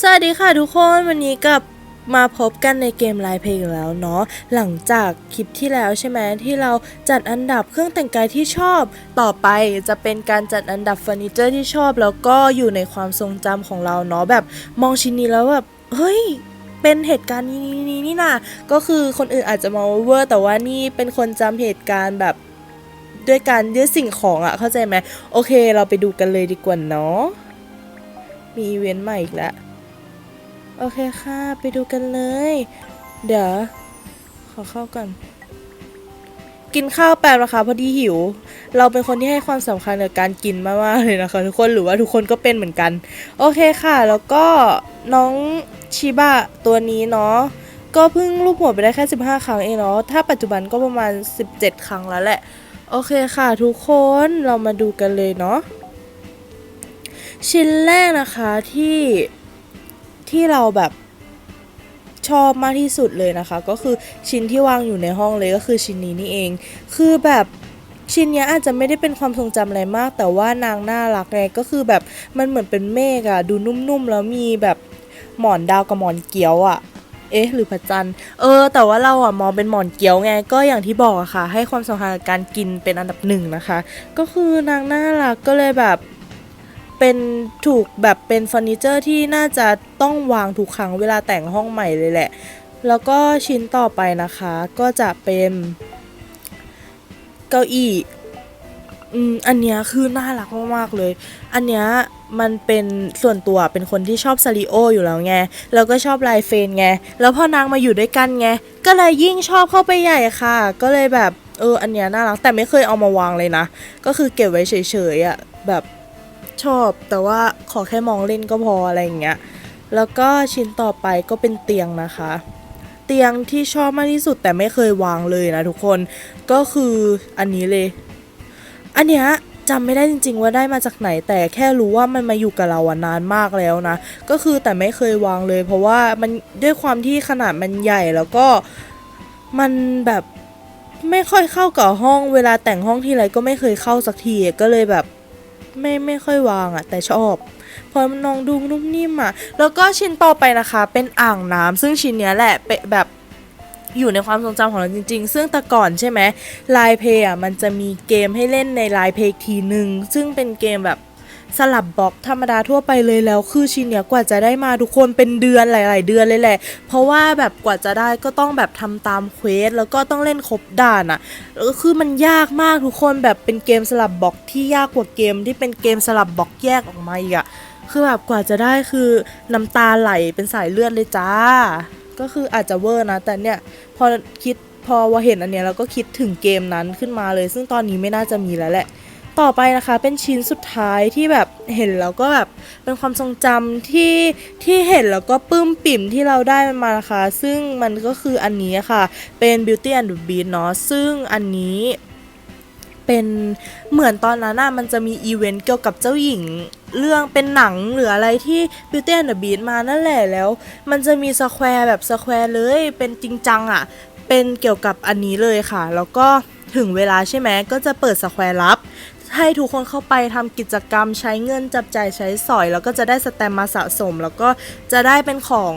สวัสดีค่ะทุกคนวันนี้กับมาพบกันในเกมไลน์เพลงแล้วเนาะหลังจากคลิปที่แล้วใช่ไหมที่เราจัดอันดับเครื่องแต่งกายที่ชอบ ต่อไปจะเป็นการจัดอันดับเฟอร์นิเจอร์ที่ชอบ แล้วก็อยู่ในความทรงจำของเราเนาะแบบมองชิ้นนี้แล้วแบบเฮ้ยเป็นเหตุการณ์นี้นี้นี่นะก็คือคนอื่นอาจจะมองว่าเวอร์แต่ว่านี่เป็นคนจำเหตุการณ์แบบด้วยการยึดสิ่งของอะเข้าใจไหมโอเค เราไปดูกันเลยดีกว่าเนาะมีอีเวนต์ใหม่อีกแล้ว โอเคค่ะ ไปดูกันเลย เดี๋ยว ขอเข้าก่อน กินข้าวแป๊บนะคะพอดีหิว เราเป็นคนที่ให้ความสำคัญกับการกินมากๆเลยนะคะ ทุกคนหรือว่าทุกคนก็เป็นเหมือนกัน โอเคค่ะ แล้วก็น้องชิบะตัวนี้เนาะก็เพิ่งรูปหัวไปได้แค่ 15 ครั้งเองเนาะถ้าปัจจุบันก็ประมาณ 17 ครั้งแล้วแหละ โอเคค่ะ ทุกคนเรามาดูกันเลยเนาะชิ้นแรกนะคะที่ ที่เราแบบชอบมากที่สุดเลยนะคะ ก็คือชิ้นที่วางอยู่ในห้องเลยก็คือชิ้นนี้นี่เอง คือแบบชิ้นนี้อาจจะไม่ได้เป็นความทรงจำอะไรมาก แต่ว่านางน่ารักไงก็คือแบบมันเหมือนเป็นเมฆอะดูนุ่มๆแล้วมีแบบหมอนดาวกับหมอนเกี๊ยวอะเอ๊ะหรือพระจันทร์เออ แต่ว่าเราอะมองเป็นหมอนเกี๊ยวไง ก็อย่างที่บอกอะค่ะ ให้ความสำคัญกับการกินเป็นอันดับหนึ่งนะคะ ก็คือนางน่ารักก็เลยแบบ เป็นถูกแบบเป็นเฟอร์นิเจอร์ที่น่าจะต้องวางทุกครั้งเวลาแต่งห้องใหม่เลยแหละ แล้วก็ชิ้นต่อไปนะคะก็จะเป็นเก้าอี้อืมอันเนี้ยคือน่ารักมากๆเลย อันเนี้ยมันเป็นส่วนตัวเป็นคนที่ชอบซาริโออยู่แล้วไง แล้วก็ชอบลายเฟนไง แล้วพอนางมาอยู่ด้วยกันไง ก็เลยยิ่งชอบเข้าไปใหญ่ค่ะ ก็เลยแบบเอออันเนี้ยน่ารักแต่ไม่เคยเอามาวางเลยนะ ก็คือเก็บไว้เฉยๆอะ่ะแบบ ชอบ แต่ว่าขอแค่มองเล่นก็พออะไรอย่างเงี้ย แล้วก็ชิ้นต่อไปก็เป็นเตียงนะคะ เตียงที่ชอบมากที่สุดแต่ไม่เคยวางเลยนะทุกคน ก็คืออันนี้เลย อันเนี้ยจำไม่ได้จริง ๆ ว่าได้มาจากไหนแต่แค่รู้ว่ามันมาอยู่กับเราอะนานมากแล้วนะ ก็คือแต่ไม่เคยวางเลย เพราะว่ามันด้วยความที่ขนาดมันใหญ่แล้วก็มันแบบไม่ค่อยเข้ากับห้องเวลาแต่งห้องทีไรก็ไม่เคยเข้าสักทีก็เลยแบบ ไม่ไม่ค่อยวางอะแต่ชอบเพราะมันนองดูนุ่มนิ่มอะแล้วก็ชิ้นต่อไปนะคะ เป็นอ่างน้ำซึ่งชิ้นเนี้ยแหละเป็นแบบอยู่ในความทรงจำของเราจริง ๆ ซึ่งแต่ก่อนใช่ไหมไลน์เพย์อะมันจะมีเกมให้เล่นในไลน์เพย์ทีหนึ่งซึ่งเป็นเกมแบบ สลับบล็อกธรรมดาทั่วไปเลยแล้ว คือชิ้นเนี้ยกว่าจะได้มาทุกคนเป็นเดือนหลาย ๆ เดือนเลยแหละ เพราะว่าแบบกว่าจะได้ก็ต้องแบบทำตามเควสแล้วก็ต้องเล่นครบด่านอะเออคือมันยากมากทุกคนแบบเป็นเกมสลับบล็อกที่ยากกว่าเกมที่เป็นเกมสลับบล็อกแยกออกมาอีกอะคือแบบกว่าจะได้คือน้ำตาไหลเป็นสายเลือดเลยจ้า ก็คืออาจจะเวอร์นะ แต่เนี่ยพอคิดพอว่าเห็นอันเนี้ยเราก็คิดถึงเกมนั้นขึ้นมาเลย ซึ่งตอนนี้ไม่น่าจะมีแล้วแหละ ต่อไปนะคะเป็นชิ้นสุดท้ายที่แบบเห็นแล้วก็แบบเป็นความทรงจำที่ที่เห็นแล้วก็ปลื้มปิ่มที่เราได้มันมานะคะ ซึ่งมันก็คืออันนี้ค่ะ เป็น Beauty and the Beast เนาะซึ่งอันนี้เป็นเหมือนตอนนั้นน่ะมันจะมีอีเวนต์เกี่ยวกับเจ้าหญิงเรื่องเป็นหนังหรืออะไรที่ Beauty and the Beast มานั่นแหละแล้ว มันจะมีสแควร์แบบสแควร์เลยเป็นจริงจังอะ่ะเป็นเกี่ยวกับอันนี้เลยค่ะ แล้วก็ถึงเวลาใช่ไหมก็จะเปิดสแควร์ลับ ให้ทุกคนเข้าไปทำกิจกรรมใช้เงินจับจ่ายใช้สอย แล้วก็จะได้สแตมมาสะสม แล้วก็จะได้เป็นของ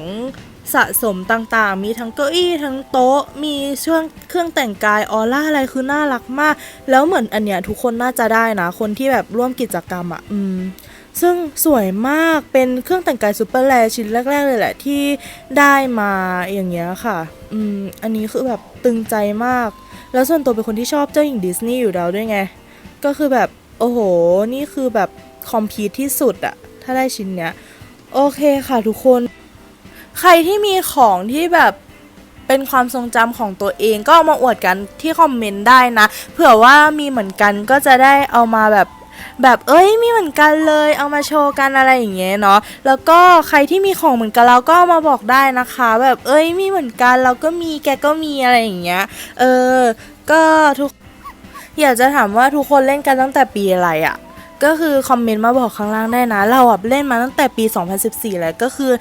สะสมต่างๆ มีทั้งเก้าอี้ทั้งโต๊ะ มีช่วงเครื่องแต่งกายออร่าอะไรคือน่ารักมาก แล้วเหมือนอันเนี้ยทุกคนน่าจะได้นะ คนที่แบบร่วมกิจกรรมอะอืมซึ่งสวยมากเป็นเครื่องแต่งกายซูเปอร์แลชิ้นแรก ๆ เลยแหละที่ได้มาอย่างเงี้ยค่ะอืมอันนี้คือแบบตึงใจมาก แล้วส่วนตัวเป็นคนที่ชอบเจ้าหญิงดิสนีย์อยู่แล้วด้วยไง ก็คือแบบโอ้โห นี่คือแบบคอมพีทที่สุดอะถ้าได้ชิ้นเนี้ย โอเคค่ะทุกคน ใครที่มีของที่แบบเป็นความทรงจำของตัวเองก็เอามาอวดกันที่คอมเมนต์ได้นะ เผื่อว่ามีเหมือนกันก็จะได้เอามาแบบแบบเอ้ยมีเหมือนกันเลยเอามาโชว์กันอะไรอย่างเงี้ยเนาะแล้วก็ใครที่มีของเหมือนกันเราก็เอามาบอกได้นะคะ แบบเอ้ยมีเหมือนกันเราก็มีแกก็มีอะไรอย่างเงี้ยเออก็ทุก อยากจะถามว่าทุกคนเล่นกันตั้งแต่ปีอะไรอะ่ะก็คือคอมเมนต์มาบอกข้างล่างได้นะ เราอะเล่นมาตั้งแต่ปี 2014แล้วก็คือ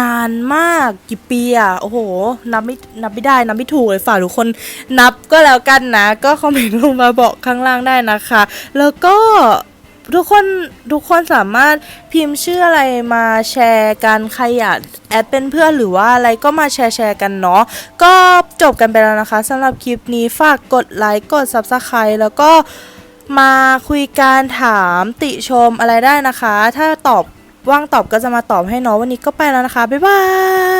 นานมากกี่ปีอะโอ้โห นับไม่นับไม่ได้นับไม่ถูกเลยฝากทุกคนนับก็แล้วกันนะ ก็คอมเมนต์ลงมาบอกข้างล่างได้นะคะ แล้วก็ ทุกคนทุกคนสามารถพิมพ์ชื่ออะไรมาแชร์กันใครอยากแอดเป็นเพื่อนหรือว่าอะไรก็มาแชร์แชร์กันเนาะก็จบกันไปแล้วนะคะสำหรับคลิปนี้ฝากกดไลค์กด Subscribe แล้วก็มาคุยกันถามติชมอะไรได้นะคะ ถ้าตอบว่างตอบก็จะมาตอบให้เนาะวันนี้ก็ไปแล้วนะคะ บ๊ายบาย